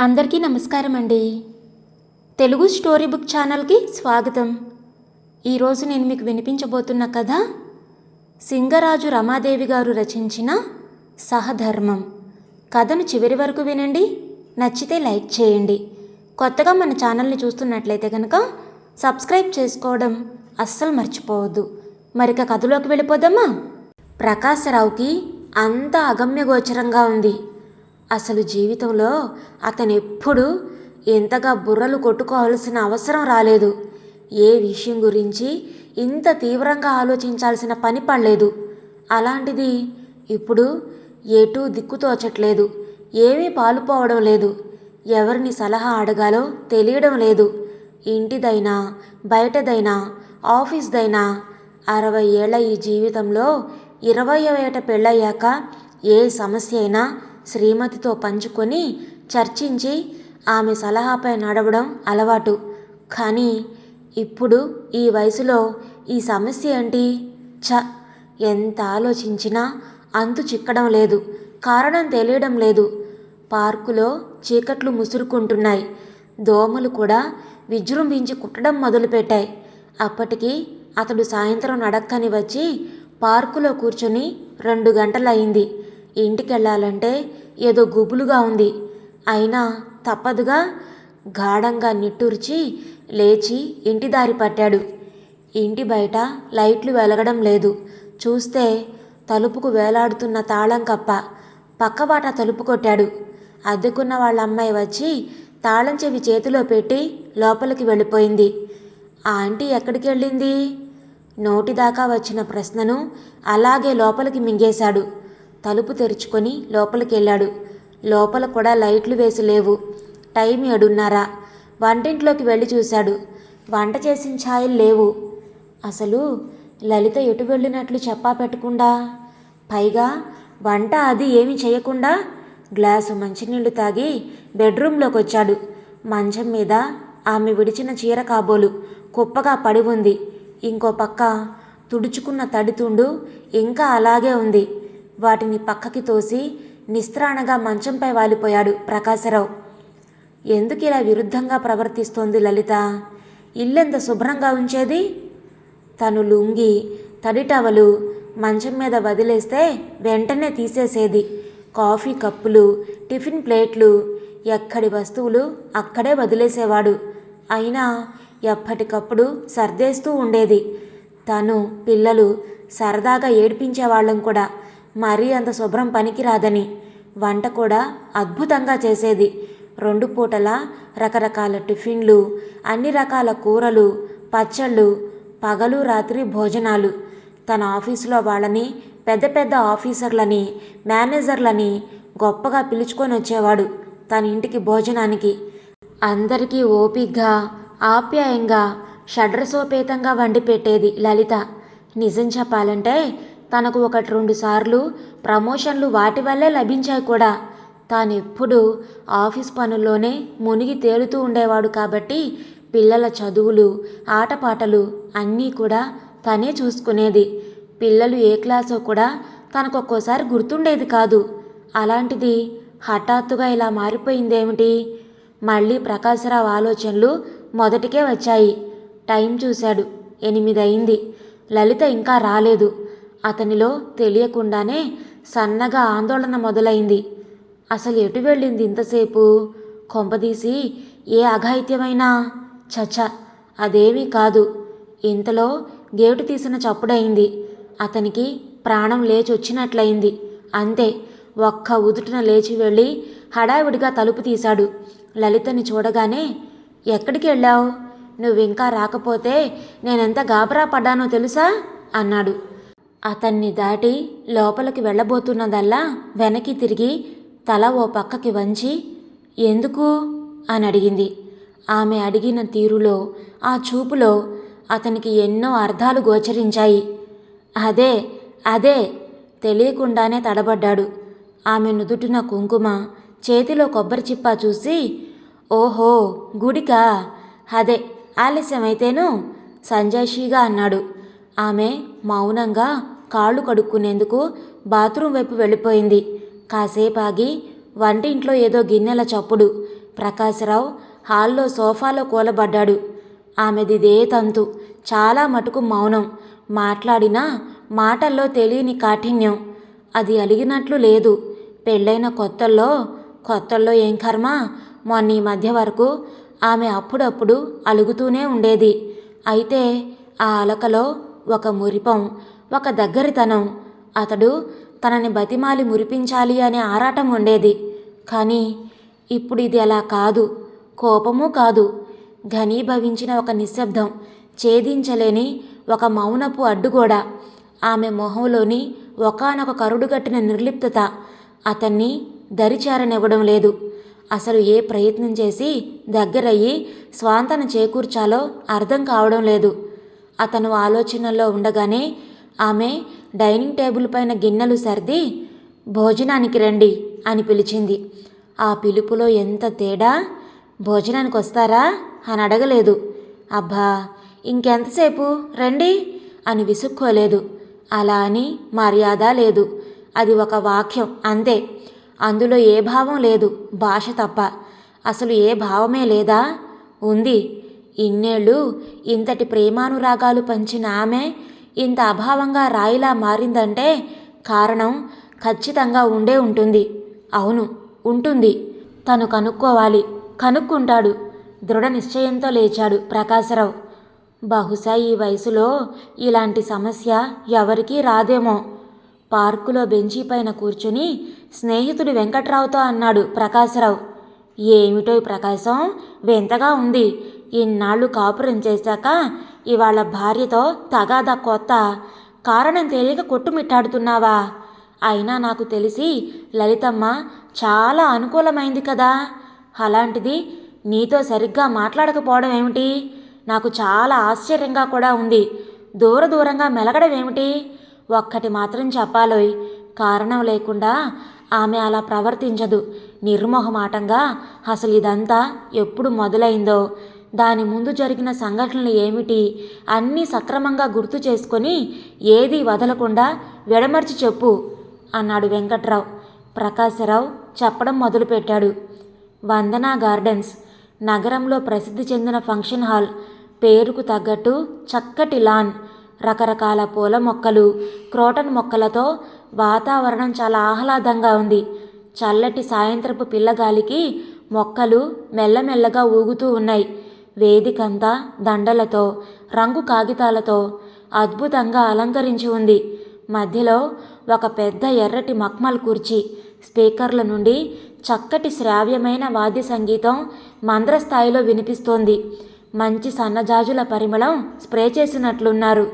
అందరికీ నమస్కారం అండి. తెలుగు స్టోరీ బుక్ ఛానల్కి స్వాగతం. ఈరోజు నేను మీకు వినిపించబోతున్న కథ సింగరాజు రమాదేవి గారు రచించిన సహధర్మం. కథను చివరి వరకు వినండి నచ్చితే లైక్ చేయండి. కొత్తగా మన ఛానల్ని చూస్తున్నట్లయితే కనుక సబ్స్క్రైబ్ చేసుకోవడం అస్సలు మర్చిపోవద్దు. మరిక కథలోకి వెళ్ళిపోదామా? ప్రకాశరావుకి అంత అగమ్యగోచరంగా ఉంది. అసలు జీవితంలో అతనెప్పుడు ఎంతగా బుర్రలు కొట్టుకోవాల్సిన అవసరం రాలేదు. ఏ విషయం గురించి ఇంత తీవ్రంగా ఆలోచించాల్సిన పని పడలేదు. అలాంటిది ఇప్పుడు ఎటూ దిక్కుతోచట్లేదు ఏమీ పాలుపోవడం లేదు. ఎవరిని సలహా అడగాలో తెలియడం లేదు. ఇంటిదైనా బయటదైనా ఆఫీస్దైనా అరవై ఏళ్ళ ఈ జీవితంలో ఇరవై ఏట పెళ్ళయ్యాక ఏ సమస్య అయినా శ్రీమతితో పంచుకొని చర్చించి ఆమె సలహాపై నడవడం అలవాటు. కానీ ఇప్పుడు ఈ వయసులో ఈ సమస్య ఏంటి? చ ఎంత ఆలోచించినా అంతు చిక్కడం లేదు. కారణం తెలియడం లేదు. పార్కులో చీకట్లు ముసురుకుంటున్నాయి. దోమలు కూడా విజృంభించి కుట్టడం మొదలుపెట్టాయి. అప్పటికి అతడు సాయంత్రం నడక్కని వచ్చి పార్కులో కూర్చొని రెండు గంటలయింది. ఇంటికెళ్ళాలంటే ఏదో గుబులుగా ఉంది. అయినా తప్పదుగా గాఢంగా నిట్టూర్చి లేచి ఇంటి దారి పట్టాడు. ఇంటి బయట లైట్లు వెలగడం లేదు. చూస్తే తలుపుకు వేలాడుతున్న తాళం కప్ప. పక్కబాట తలుపు కొట్టాడు. అద్దెకున్న వాళ్ళ అమ్మాయి వచ్చి తాళం చెవి చేతిలో పెట్టి లోపలికి వెళ్ళిపోయింది. ఆ ఆంటీ ఎక్కడికి వెళ్ళింది నోటిదాకా వచ్చిన ప్రశ్నను అలాగే లోపలికి మింగేశాడు. తలుపు తెరుచుకొని లోపలికి వెళ్ళాడు లోపల కూడా లైట్లు వేసి లేవు. టైం ఏడున్నారా. వంటింట్లోకి వెళ్ళి చూశాడు. వంట చేసిన ఛాయలు లేవు. అసలు లలిత ఎటు వెళ్ళినట్లు చెప్పా పెట్టకుండా? పైగా వంట అది ఏమీ చేయకుండా గ్లాసు మంచినీళ్ళు తాగి బెడ్రూంలోకి వచ్చాడు మంచం మీద ఆమె విడిచిన చీర కాబోలు కుప్పగా పడి ఉంది. ఇంకో పక్క తుడుచుకున్న తడితుండు ఇంకా అలాగే ఉంది. వాటిని పక్కకి తోసి నిస్త్రాణగా మంచంపై వాలిపోయాడు ప్రకాశరావు. ఎందుకు ఇలా విరుద్ధంగా ప్రవర్తిస్తోంది లలిత? ఇల్లెంత శుభ్రంగా ఉంచేది? తను లుంగి తడి టవలు మంచం మీద వదిలేస్తే వెంటనే తీసేసేది. కాఫీ కప్పులు టిఫిన్ ప్లేట్లు ఎక్కడి వస్తువులు అక్కడే వదిలేసేవాడు. అయినా ఎప్పటికప్పుడు సర్దేస్తూ ఉండేది. తను పిల్లలు సరదాగా ఏడిపించేవాళ్ళం కూడా. మరీ అంత శుభ్రం పనికిరాదని. వంట కూడా అద్భుతంగా చేసేది. రెండు పూటల రకరకాల టిఫిన్లు అన్ని రకాల కూరలు పచ్చళ్ళు పగలు రాత్రి భోజనాలు. తన ఆఫీసులో వాళ్ళని పెద్ద పెద్ద ఆఫీసర్లని మేనేజర్లని గొప్పగా పిలుచుకొని వచ్చేవాడు తన ఇంటికి భోజనానికి. అందరికీ ఓపిగ్గా ఆప్యాయంగా షడ్రసోపేతంగా వండి పెట్టేది లలిత. నిజం చెప్పాలంటే తనకు ఒకటి రెండు సార్లు ప్రమోషన్లు వాటి వల్లే లభించాయి కూడా. తానెప్పుడు ఆఫీస్ పనుల్లోనే మునిగి తేలుతూ ఉండేవాడు కాబట్టి పిల్లల చదువులు ఆటపాటలు అన్నీ కూడా తనే చూసుకునేది. పిల్లలు ఏ క్లాసో కూడా తనకు ఒక్కోసారి గుర్తుండేది కాదు. అలాంటిది హఠాత్తుగా ఇలా మారిపోయిందేమిటి? మళ్ళీ ప్రకాశరావు ఆలోచనలు మొదటికే వచ్చాయి. టైం చూశాడు. ఎనిమిది అయింది లలిత ఇంకా రాలేదు. అతనిలో తెలియకుండానే సన్నగా ఆందోళన మొదలైంది. అసలు ఎటు వెళ్ళింది ఇంతసేపు? కొంపదీసి ఏ అఘాయిత్యమైనా? చచ అదేమీ కాదు. ఇంతలో గేటు తీసిన చప్పుడైంది అతనికి ప్రాణం లేచి వచ్చినట్లయింది అంతే ఒక్క ఉదుటిన లేచి వెళ్ళి హడావిడిగా తలుపు తీశాడు. లలితని చూడగానే ఎక్కడికి వెళ్ళావు? నువ్వింకా రాకపోతే నేనెంత గాబరా పడ్డానో తెలుసా? అన్నాడు. అతన్ని దాటి లోపలికి వెళ్ళబోతున్నదల్లా వెనక్కి తిరిగి తల ఓ పక్కకి వంచి ఎందుకు? అని అడిగింది. ఆమె అడిగిన తీరులో ఆ చూపులో అతనికి ఎన్నో అర్థాలు గోచరించాయి. అదే అదే తెలియకుండానే తడబడ్డాడు. ఆమె నుదుటిన కుంకుమ చేతిలో కొబ్బరి చిప్పా చూసి ఓహో గుడికా? అదే ఆలస్యమైతేను? సంజాయిషీగా అన్నాడు. ఆమె మౌనంగా కాళ్ళు కడుక్కునేందుకు బాత్రూం వైపు వెళ్ళిపోయింది. కాసేపు ఆగి వంటింట్లో ఏదో గిన్నెల చప్పుడు. ప్రకాశరావు హాల్లో సోఫాలో కూలబడ్డాడు. ఆమెదిదే తంతు. చాలా మటుకు మౌనం. మాట్లాడినా మాటల్లో తెలియని కాఠిన్యం. అది అలిగినట్లు లేదు. పెళ్ళైన కొత్తల్లో కొత్తల్లో ఏం కర్మ? మొన్న ఈ మధ్య వరకు ఆమె అప్పుడప్పుడు అలుగుతూనే ఉండేది. అయితే ఆ అలకలో ఒక మురిపం. ఒక దగ్గరితనం. అతడు తనని బతిమాలి మురిపించాలి అనే ఆరాటం ఉండేది. కానీ ఇప్పుడు ఇది అలా కాదు. కోపము కాదు. ఘనీభవించిన ఒక నిశ్శబ్దం ఛేదించలేని ఒక మౌనపు అడ్డుగోడ. ఆమె మొహంలోని ఒకానొక కరుడుగట్టిన నిర్లిప్తత అతన్ని దరిచారనివ్వడం లేదు. అసలు ఏ ప్రయత్నం చేసి దగ్గరయ్యి స్వాంతన చేకూర్చాలో అర్థం కావడం లేదు. అతను ఆలోచనల్లో ఉండగానే ఆమె డైనింగ్ టేబుల్ పైన గిన్నెలు సర్ది భోజనానికి రండి అని పిలిచింది. ఆ పిలుపులో ఎంత తేడా? భోజనానికి వస్తారా అని అడగలేదు. అబ్బా ఇంకెంతసేపు? రండి అని విసుక్కోలేదు. అలా అని మర్యాద లేదు. అది ఒక వాక్యం అంతే. అందులో ఏ భావం లేదు భాష తప్ప. అసలు ఏ భావమే లేదా? ఉంది. ఇన్నేళ్ళు ఇంతటి ప్రేమానురాగాలు పంచిన ఆమె ఇంత అభావంగా రాయిలా మారిందంటే కారణం ఖచ్చితంగా ఉండే ఉంటుంది. అవును ఉంటుంది. తను కనుక్కోవాలి. కనుక్కుంటాడు. దృఢ నిశ్చయంతో లేచాడు ప్రకాశరావు. బహుశా ఈ వయసులో ఇలాంటి సమస్య ఎవరికీ రాదేమో. పార్కులో బెంచీ పైన కూర్చుని స్నేహితుడు వెంకట్రావుతో అన్నాడు ప్రకాశరావు. ఏమిటో ప్రకాశం? వింతగా ఉంది. ఇన్నాళ్ళు కాపురం చేశాక ఇవాళ భార్యతో తగాదా కొత్త. కారణం తెలియక కొట్టుమిట్టాడుతున్నావా? అయినా నాకు తెలిసి లలితమ్మ చాలా అనుకూలమైంది కదా. అలాంటిది నీతో సరిగ్గా మాట్లాడకపోవడం ఏమిటి? నాకు చాలా ఆశ్చర్యంగా కూడా ఉంది. దూర దూరంగా మెలగడం ఏమిటి? ఒక్కటి మాత్రం చెప్పాలోయ్. కారణం లేకుండా ఆమె అలా ప్రవర్తించదు. నిర్మోహమాటంగా అసలు ఇదంతా ఎప్పుడు మొదలైందో. దాని ముందు జరిగిన సంఘటనలు ఏమిటి అన్నీ సక్రమంగా గుర్తు చేసుకొని ఏదీ వదలకుండా విడమర్చి చెప్పు అన్నాడు వెంకట్రావు. ప్రకాశరావు చెప్పడం మొదలుపెట్టాడు. వందనా గార్డెన్స్ నగరంలో ప్రసిద్ధి చెందిన ఫంక్షన్ హాల్. పేరుకు తగ్గట్టు చక్కటి లాన్ రకరకాల పూల మొక్కలు క్రోటన్ మొక్కలతో వాతావరణం చాలా ఆహ్లాదంగా ఉంది. చల్లటి సాయంత్రపు పిల్లగాలికి మొక్కలు మెల్లమెల్లగా ఊగుతూ ఉన్నాయి. వేదికంతా దండలతో రంగు కాగితాలతో అద్భుతంగా అలంకరించి ఉంది. మధ్యలో ఒక పెద్ద ఎర్రటి మక్మల్ కుర్చీ స్పీకర్ల నుండి చక్కటి శ్రావ్యమైన వాద్య సంగీతం మంద్రస్థాయిలో వినిపిస్తోంది. మంచి సన్నజాజుల పరిమళం స్ప్రే చేసినట్లున్నారు.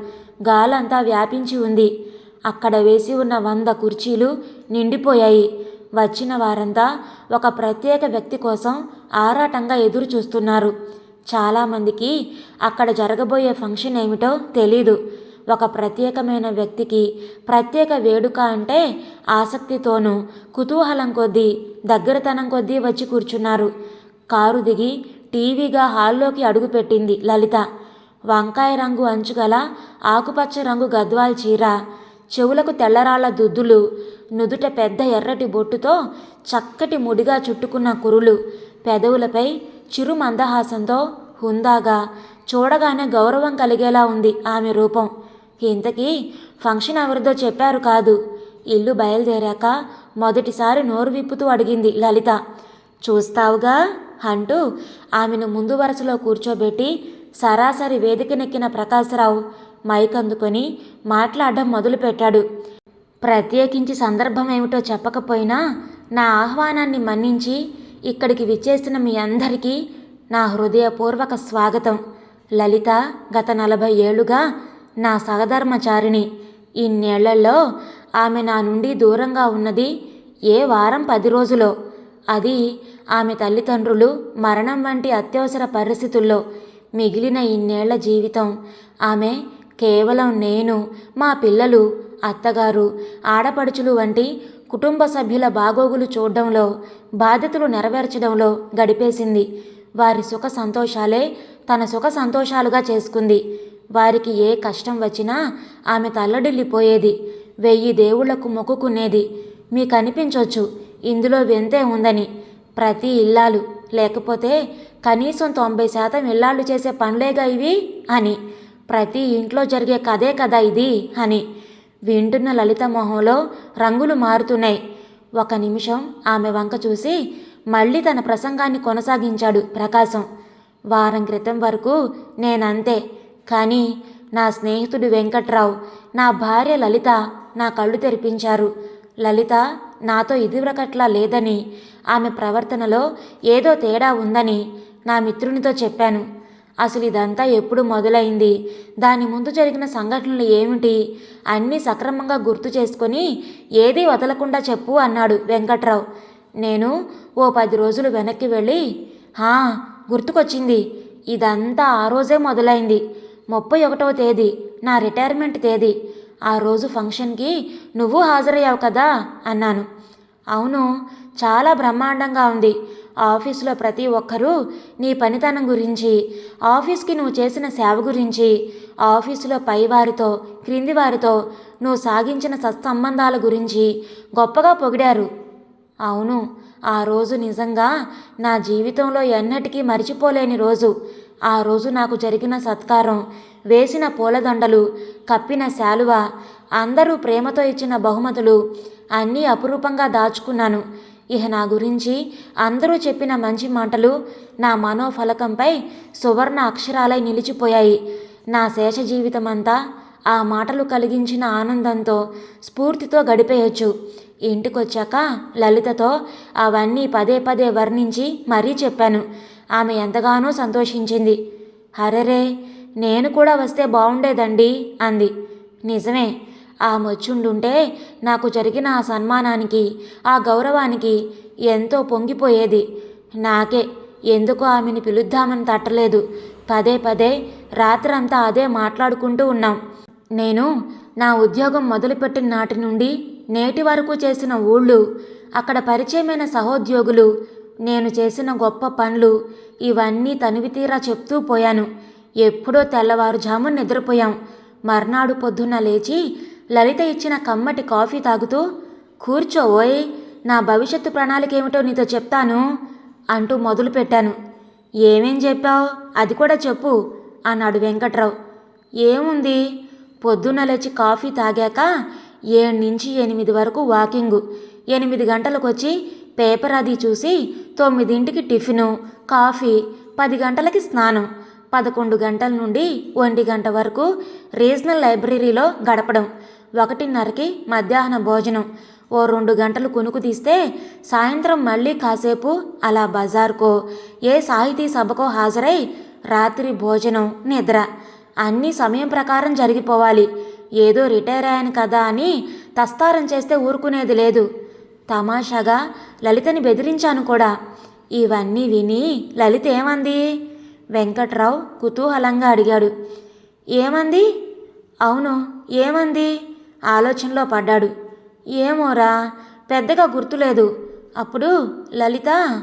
గాలంతా వ్యాపించి ఉంది. అక్కడ వేసి ఉన్న వంద కుర్చీలు నిండిపోయాయి. వచ్చిన వారంతా ఒక ప్రత్యేక వ్యక్తి కోసం ఆరాటంగా ఎదురు చూస్తున్నారు చాలామందికి అక్కడ జరగబోయే ఫంక్షన్ ఏమిటో తెలీదు. ఒక ప్రత్యేకమైన వ్యక్తికి ప్రత్యేక వేడుక అంటే ఆసక్తితోనూ కుతూహలం కొద్దీ దగ్గరతనం కొద్దీ వచ్చి కూర్చున్నారు. కారు దిగి టీవీగా హాల్లోకి అడుగుపెట్టింది లలిత. వంకాయ రంగు అంచుగల ఆకుపచ్చ రంగు గద్వాల్ చీర చెవులకు తెల్లరాళ్ళ దుద్దులు నుదుట పెద్ద ఎర్రటి బొట్టుతో చక్కటి ముడిగా చుట్టుకున్న కురులు పెదవులపై చిరు మందహాసంతో హుందాగా చూడగానే గౌరవం కలిగేలా ఉంది ఆమె రూపం. ఇంతకీ ఫంక్షన్ ఎవరిదో చెప్పారు కాదు. ఇల్లు బయలుదేరాక మొదటిసారి నోరు విప్పుతూ అడిగింది లలిత. చూస్తావుగా? అంటూ ఆమెను ముందు వరుసలో కూర్చోబెట్టి సరాసరి వేదికనెక్కిన ప్రకాశరావు మైక్ అందుకొని మాట్లాడడం మొదలుపెట్టాడు. ప్రత్యేకించి సందర్భం ఏమిటో చెప్పకపోయినా నా ఆహ్వానాన్ని మన్నించి ఇక్కడికి విచ్చేసిన మీ అందరికీ నా హృదయపూర్వక స్వాగతం. లలిత గత నలభై ఏళ్ళుగా నా సహధర్మచారిణి. ఇన్నేళ్ళలో ఆమె నా నుండి దూరంగా ఉన్నది ఏ వారం పది రోజులో. అది ఆమె తల్లిదండ్రులు మరణం వంటి అత్యవసర పరిస్థితుల్లో మిగిలిన ఇన్నేళ్ళ జీవితం. ఆమె కేవలం నేను మా పిల్లలు అత్తగారు ఆడపడుచులు వంటి కుటుంబ సభ్యుల బాగోగులు చూడడంలో బాధ్యతలు నెరవేర్చడంలో గడిపేసింది. వారి సుఖ సంతోషాలే తన సుఖ సంతోషాలుగా చేసుకుంది. వారికి ఏ కష్టం వచ్చినా ఆమె తల్లడిల్లిపోయేది. వెయ్యి దేవుళ్ళకు మొక్కుకునేది. మీకు అనిపించవచ్చు ఇందులో వింతే ఉందని. ప్రతి ఇల్లాలు లేకపోతే కనీసం తొంభై శాతం ఇల్లాళ్ళు చేసే పనులేగా ఇవి అని. ప్రతి ఇంట్లో జరిగే కథే కదా ఇది అని. వింటున్న లలిత మొహంలో రంగులు మారుతున్నాయి. ఒక నిమిషం ఆమె వంక చూసి మళ్ళీ తన ప్రసంగాన్ని కొనసాగించాడు ప్రకాశం. వారం క్రితం వరకు నేనంతే కానీ నా స్నేహితుడు వెంకట్రావు నా భార్య లలిత నా కళ్ళు తెరిపించారు. లలిత నాతో ఇదివరకట్లా లేదని ఆమె ప్రవర్తనలో ఏదో తేడా ఉందని నా మిత్రునితో చెప్పాను. అసలు ఇదంతా ఎప్పుడు మొదలైంది? దాని ముందు జరిగిన సంఘటనలు ఏమిటి? అన్నీ సక్రమంగా గుర్తు చేసుకొని ఏదీ వదలకుండా చెప్పు అన్నాడు వెంకట్రావు. నేను ఓ పది రోజులు వెనక్కి వెళ్ళి హా గుర్తుకొచ్చింది. ఇదంతా ఆ రోజే మొదలైంది. ముప్పై ఒకటవ తేదీ నా రిటైర్మెంట్ తేదీ. ఆ రోజు ఫంక్షన్కి నువ్వు హాజరయ్యావు కదా? అన్నాను. అవును చాలా బ్రహ్మాండంగా ఉంది. ఆఫీసులో ప్రతి ఒక్కరూ నీ పనితనం గురించి ఆఫీస్కి నువ్వు చేసిన సేవ గురించి ఆఫీసులో పైవారితో క్రింది వారితో నువ్వు సాగించిన సత్సంబంధాల గురించి గొప్పగా పొగిడారు. అవును ఆ రోజు నిజంగా నా జీవితంలో ఎన్నటికీ మరిచిపోలేని రోజు. ఆ రోజు నాకు జరిగిన సత్కారం వేసిన పూలదండలు కప్పిన శాలువ అందరూ ప్రేమతో ఇచ్చిన బహుమతులు అన్నీ అపురూపంగా దాచుకున్నాను. ఇహ నా గురించి అందరూ చెప్పిన మంచి మాటలు నా మనోఫలకంపై సువర్ణ అక్షరాలై నిలిచిపోయాయి. నా శేష జీవితమంతా ఆ మాటలు కలిగించిన ఆనందంతో స్ఫూర్తితో గడిపేయొచ్చు. ఇంటికొచ్చాక లలితతో అవన్నీ పదే పదే వర్ణించి మరీ చెప్పాను. ఆమె ఎంతగానో సంతోషించింది. హరరే నేను కూడా వస్తే బాగుండేదండి అంది. నిజమే ఆమె వచ్చుండుంటే నాకు జరిగిన ఆ సన్మానానికి ఆ గౌరవానికి ఎంతో పొంగిపోయేది. నాకే ఎందుకు ఆమెని పిలుద్దామని తట్టలేదు. పదే పదే రాత్రంతా అదే మాట్లాడుకుంటూ ఉన్నాం. నేను నా ఉద్యోగం మొదలుపెట్టిన నాటి నుండి నేటి వరకు చేసిన ఊళ్ళు అక్కడ పరిచయమైన సహోద్యోగులు నేను చేసిన గొప్ప పనులు ఇవన్నీ తనివి తీరా చెప్తూ పోయాను. ఎప్పుడో తెల్లవారుజామున నిద్రపోయాం. మర్నాడు పొద్దున్న లేచి లలిత ఇచ్చిన కమ్మటి కాఫీ తాగుతూ కూర్చో ఓయ్ నా భవిష్యత్తు ప్రణాళిక ఏమిటో నీతో చెప్తాను అంటూ మొదలుపెట్టాను ఏమేం చెప్పావు? అది కూడా చెప్పు అన్నాడు వెంకట్రావు. ఏముంది? పొద్దున్న లేచి కాఫీ తాగాక ఏడు నుంచి ఎనిమిది వరకు వాకింగు. ఎనిమిది గంటలకు వచ్చి పేపర్ అది చూసి తొమ్మిదింటికి టిఫిను కాఫీ పది గంటలకి స్నానం పదకొండు గంటల నుండి ఒంటి గంట వరకు రీజనల్ లైబ్రరీలో గడపడం. ఒకటిన్నరకి మధ్యాహ్న భోజనం. ఓ రెండు గంటలు కొనుక్కు తీస్తే సాయంత్రం మళ్ళీ కాసేపు అలా బజార్కో ఏ సాహితీ సభకో హాజరై రాత్రి భోజనం నిద్ర. అన్నీ సమయం ప్రకారం జరిగిపోవాలి. ఏదో రిటైర్ అయ్యాను కదా అని తస్తారం చేస్తే ఊరుకునేది లేదు. తమాషాగా లలితని బెదిరించాను కూడా. ఇవన్నీ విని లలిత ఏమంది? వెంకట్రావు కుతూహలంగా అడిగాడు. ఏమంది? అవును ఏమంది? ఆలోచనలో పడ్డాడు. ఏమోరా పెద్దగా గుర్తులేదు. అప్పుడు లలిత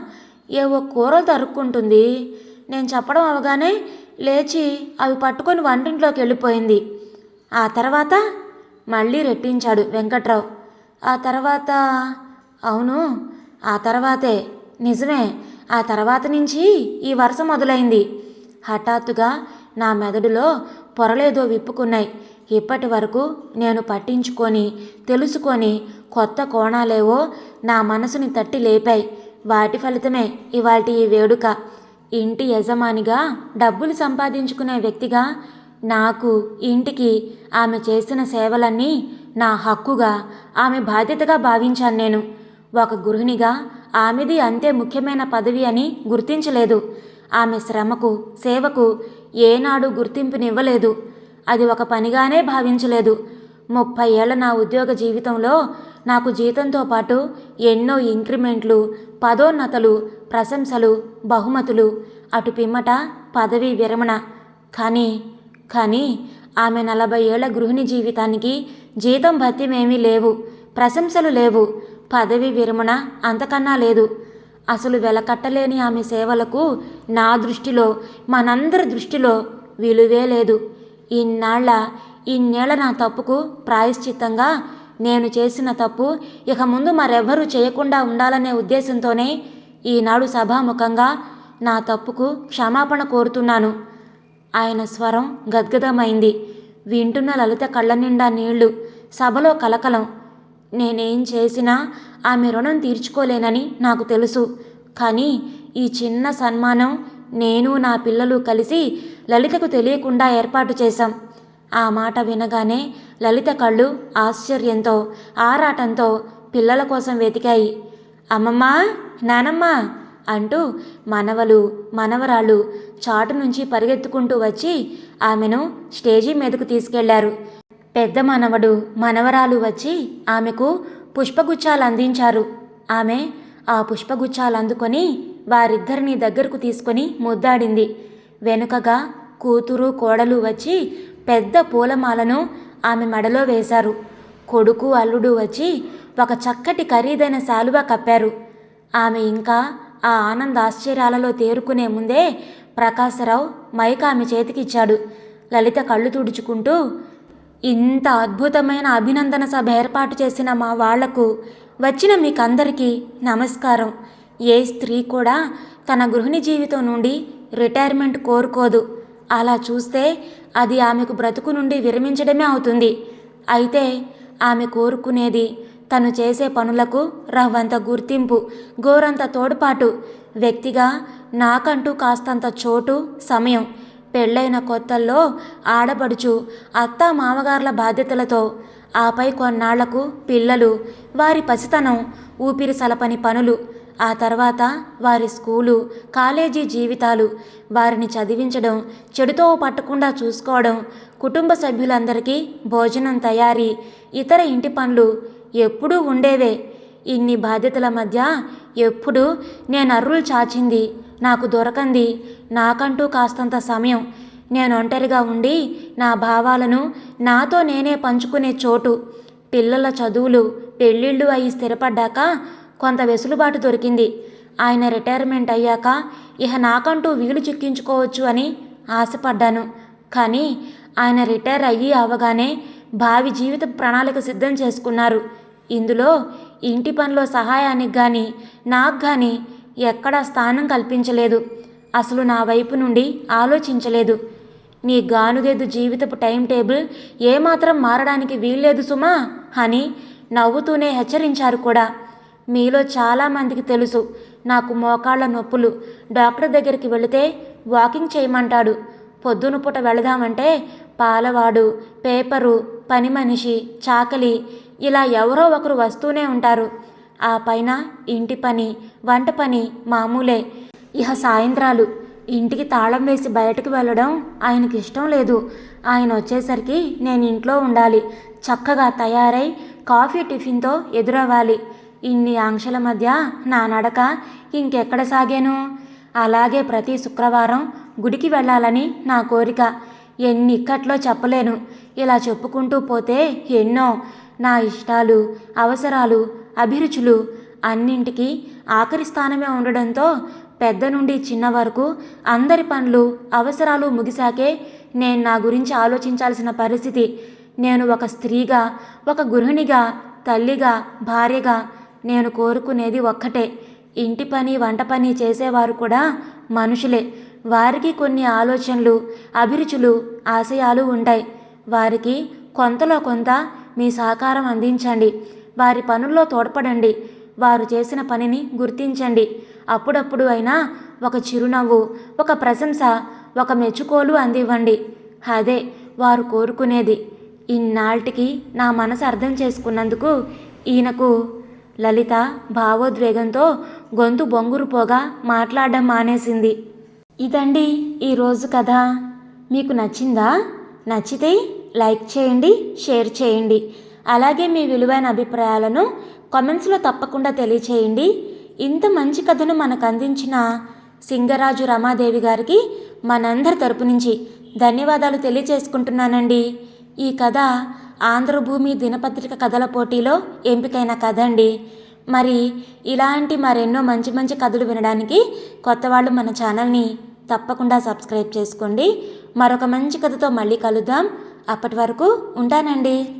ఏవో కూరలు తరుక్కుంటుంది. నేను చెప్పడం అవగానే లేచి అవి పట్టుకొని వంటింట్లోకి వెళ్ళిపోయింది. ఆ తర్వాత మళ్ళీ రెట్టించాడు వెంకట్రావు. ఆ తర్వాత అవును ఆ తర్వాతే. నిజమే ఆ తర్వాత నుంచి ఈ వరుస మొదలైంది. హఠాత్తుగా నా మెదడులో పొరలేదో విప్పుకున్నాయి. ఇప్పటి వరకు నేను పట్టించుకొని తెలుసుకొని కొత్త కోణాలేవో నా మనసుని తట్టి లేపాయి. వాటి ఫలితమే ఇవాటి ఈ వేడుక. ఇంటి యజమానిగా డబ్బులు సంపాదించుకునే వ్యక్తిగా నాకు ఇంటికి ఆమె చేసిన సేవలన్నీ నా హక్కుగా ఆమె బాధ్యతగా భావించాను నేను. ఒక గృహిణిగా ఆమెది అంతే ముఖ్యమైన పదవి అని గుర్తించలేదు. ఆమె శ్రమకు సేవకు ఏనాడు గుర్తింపునివ్వలేదు. అది ఒక పనిగానే భావించలేదు. ముప్పై ఏళ్ళ నా ఉద్యోగ జీవితంలో నాకు జీతంతో పాటు ఎన్నో ఇంక్రిమెంట్లు పదోన్నతలు ప్రశంసలు బహుమతులు అటు పిమ్మట పదవీ విరమణ. కానీ కానీ ఆమె నలభై ఏళ్ళ గృహిణి జీవితానికి జీతం భత్యమేమీ లేవు ప్రశంసలు లేవు పదవి విరమణ అంతకన్నా లేదు. అసలు వెలకట్టలేని ఆమె సేవలకు నా దృష్టిలో మనందరి దృష్టిలో విలువే లేదు. ఇన్నాళ్ళ ఇన్నేళ్ళ నా తప్పుకు ప్రాయశ్చిత్తంగా నేను చేసిన తప్పు ఇక ముందు మరెవ్వరూ చేయకుండా ఉండాలనే ఉద్దేశంతోనే ఈనాడు సభాముఖంగా నా తప్పుకు క్షమాపణ కోరుతున్నాను. ఆయన స్వరం గద్గదమైంది. వింటున్న లలిత కళ్ళ నిండా నీళ్ళు. సభలో కలకలం. నేనేం చేసినా ఆమె రుణం తీర్చుకోలేనని నాకు తెలుసు. కానీ ఈ చిన్న సన్మానం నేను నా పిల్లలు కలిసి లలితకు తెలియకుండా ఏర్పాటు చేశాం. ఆ మాట వినగానే లలిత కళ్ళు ఆశ్చర్యంతో ఆరాటంతో పిల్లల కోసం వెతికాయి. అమ్మమ్మా నానమ్మా అంటూ మనవలు మనవరాళ్ళు చాటు నుంచి పరిగెత్తుకుంటూ వచ్చి ఆమెను స్టేజీ మీదకు తీసుకెళ్ళారు. పెద్ద మనవడు మనవరాలు వచ్చి ఆమెకు పుష్పగుచ్చాలు అందించారు. ఆమె ఆ పుష్పగుచ్చాలు అందుకొని వారిద్దరిని దగ్గరకు తీసుకొని ముద్దాడింది. వెనుకగా కూతురు కోడలు వచ్చి పెద్ద పూలమాలను ఆమె మెడలో వేశారు. కొడుకు అల్లుడు వచ్చి ఒక చక్కటి ఖరీదైన శాలువా కప్పారు. ఆమె ఇంకా ఆ ఆనంద ఆశ్చర్యాలలో తేరుకునే ముందే ప్రకాశరావు మైక్ ఆమె చేతికిచ్చాడు. లలిత కళ్ళు తుడుచుకుంటూ ఇంత అద్భుతమైన అభినందన సభ ఏర్పాటు చేసిన మా వాళ్ళకు వచ్చిన మీకందరికీ నమస్కారం. ఏ స్త్రీ కూడా తన గృహిణి జీవితం నుండి రిటైర్మెంట్ కోరుకోదు. అలా చూస్తే అది ఆమెకు బ్రతుకు నుండి విరమించడమే అవుతుంది. అయితే ఆమె కోరుకునేది తను చేసే పనులకు రవ్వంత గుర్తింపు గోరంత తోడ్పాటు వ్యక్తిగా నాకంటూ కాస్తంత చోటు సమయం పెళ్ళైన కొత్తల్లో ఆడపడుచు అత్త మామగార్ల బాధ్యతలతో ఆపై కొన్నాళ్ళకు పిల్లలు వారి పసితనం ఊపిరి సలపని పనులు ఆ తర్వాత వారి స్కూలు కాలేజీ జీవితాలు వారిని చదివించడం చెడుతో పట్టకుండా చూసుకోవడం కుటుంబ సభ్యులందరికీ భోజనం తయారీ ఇతర ఇంటి పనులు ఎప్పుడూ ఉండేవే. ఇన్ని బాధ్యతల మధ్య ఎప్పుడు నేను అర్రులు చాచింది నాకు దొరకంది నాకంటూ కాస్తంత సమయం. నేను ఒంటరిగా ఉండి నా భావాలను నాతో నేనే పంచుకునే చోటు. పిల్లల చదువులు పెళ్ళిళ్ళు అయి స్థిరపడ్డాక కొంత వెసులుబాటు దొరికింది. ఆయన రిటైర్మెంట్ అయ్యాక ఇహ నాకంటూ వీలు చిక్కించుకోవచ్చు అని ఆశపడ్డాను. కానీ ఆయన రిటైర్ అయ్యి అవగానే భావి జీవిత ప్రణాళిక సిద్ధం చేసుకున్నారు. ఇందులో ఇంటి పనిలో సహాయానికి కానీ నాకు కానీ ఎక్కడా స్థానం కల్పించలేదు. అసలు నా వైపు నుండి ఆలోచించలేదు. నీ గానుగేదు జీవితపు టైం టేబుల్ ఏమాత్రం మారడానికి వీల్లేదు సుమా అని నవ్వుతూనే హెచ్చరించారు కూడా. మీలో చాలామందికి తెలుసు. నాకు మోకాళ్ళ నొప్పులు. డాక్టర్ దగ్గరికి వెళితే వాకింగ్ చేయమంటాడు. పొద్దున పూట వెళదామంటే పాలవాడు పేపరు పని మనిషి చాకలి ఇలా ఎవరో ఒకరు వస్తూనే ఉంటారు. ఆ పైన ఇంటి పని వంట పని మామూలే. ఇహ సాయంత్రాలు. ఇంటికి తాళం వేసి బయటకు వెళ్ళడం ఆయనకి ఇష్టం లేదు. ఆయన వచ్చేసరికి నేను ఇంట్లో ఉండాలి. చక్కగా తయారై కాఫీ టిఫిన్తో ఎదురవ్వాలి. ఇన్ని ఆంక్షల మధ్య నా నడక ఇంకెక్కడ సాగాను? అలాగే ప్రతి శుక్రవారం గుడికి వెళ్ళాలని నా కోరిక. ఎన్ని ఇక్కట్లో చెప్పలేను. ఇలా చెప్పుకుంటూ పోతే ఎన్నో. నా ఇష్టాలు అవసరాలు అభిరుచులు అన్నింటికి ఆఖరి స్థానమే ఉండడంతో పెద్ద నుండి చిన్న వరకు అందరి పనులు అవసరాలు ముగిశాకే నేను నా గురించి ఆలోచించాల్సిన పరిస్థితి. నేను ఒక స్త్రీగా ఒక గృహిణిగా తల్లిగా భార్యగా నేను కోరుకునేది ఒక్కటే. ఇంటి పని వంట పని చేసేవారు కూడా మనుషులే. వారికి కొన్ని ఆలోచనలు అభిరుచులు ఆశయాలు ఉంటాయి. వారికి కొంతలో కొంత మీ సహకారం అందించండి. వారి పనుల్లో తోడ్పడండి. వారు చేసిన పనిని గుర్తించండి. అప్పుడప్పుడు అయినా ఒక చిరునవ్వు ఒక ప్రశంస ఒక మెచ్చుకోలు అందివ్వండి. అదే వారు కోరుకునేది. ఇన్నాళ్ళకి నా మనసు అర్థం చేసుకున్నందుకు ఈయనకు లలిత భావోద్వేగంతో గొంతు బొంగురుపోగా మాట్లాడడం మానేసింది. ఇదండి ఈరోజు కథ. మీకు నచ్చిందా? నచ్చితే లైక్ చేయండి షేర్ చేయండి. అలాగే మీ విలువైన అభిప్రాయాలను కామెంట్స్లో తప్పకుండా తెలియచేయండి. ఇంత మంచి కథను మనకు అందించిన సింగరాజు రమాదేవి గారికి మనందరి తరపు నుంచి ధన్యవాదాలు తెలియచేసుకుంటున్నానండి ఈ కథ ఆంధ్రభూమి దినపత్రిక కథల పోటీలో ఎంపికైన కథ అండి మరి ఇలాంటి మరెన్నో మంచి మంచి కథలు వినడానికి కొత్త వాళ్ళు మన ఛానల్ని తప్పకుండా సబ్స్క్రైబ్ చేసుకోండి. మరొక మంచి కథతో మళ్ళీ కలుద్దాం. అప్పటి వరకు ఉంటానండి.